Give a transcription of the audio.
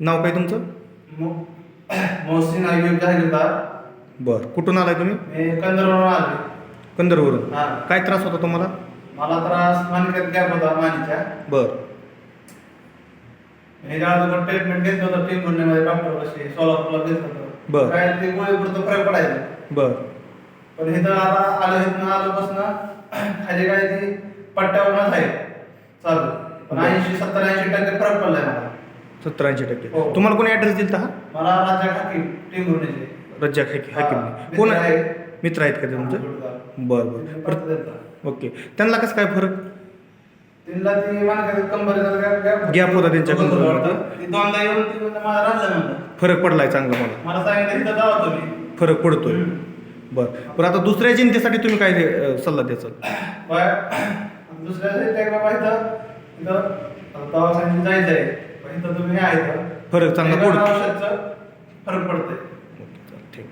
नाव काय तुमचं? मोहसिन बरं. कुठून आलाय तुम्ही? मी कंदरवरून आलो कंदरवरून? हा. काय त्रास होता तुम्हाला? मला त्रास मानिकात गॅप होता मानीच्या बरं. हे अगोदर ट्रीटमेंट घेत होतं डॉक्टर कसे सोलापूरला घेत बर. काय ते गोळी पुरतं फरक पडायचा. बरं. पण इथं आता आलं इथनं आल्यापासून खाली काय ती पट्ट्यावरूनच आहे चालू. पण बर. ऐंशी सत्तर ऐंशी टक्के फरक पडलाय. सत्तर ऐंशी टक्के. हो. तुम्हाला कोणी ॲड्रेस दिला हा? मला टीम रज्जाक हाकी हाकीम कोण आहे मित्र आहेत का ते तुमचे बरं बरं. ओके. त्यांना कसं काय फरक? तिला ती मानकात कंबरीचा गॅप होता. त्यांच्या कंबरमध्ये. ती दोनदा येऊन ती म्हणलं मला म्हणलं. फरक पडलाय चांगला मला. मला सांगितलं इथं जावा तुम्ही. फरक पडतोय. बरं. बरं आता दुसऱ्या जनतेसाठी तुम्ही काय अं, सल्ला द्याचाल बाय दुसऱ्या इथं दवाखान्यात जायचं आहे पण इथं तुम्ही आहे. फरक चांगला पडतो. फरक पडतंय. ठीक.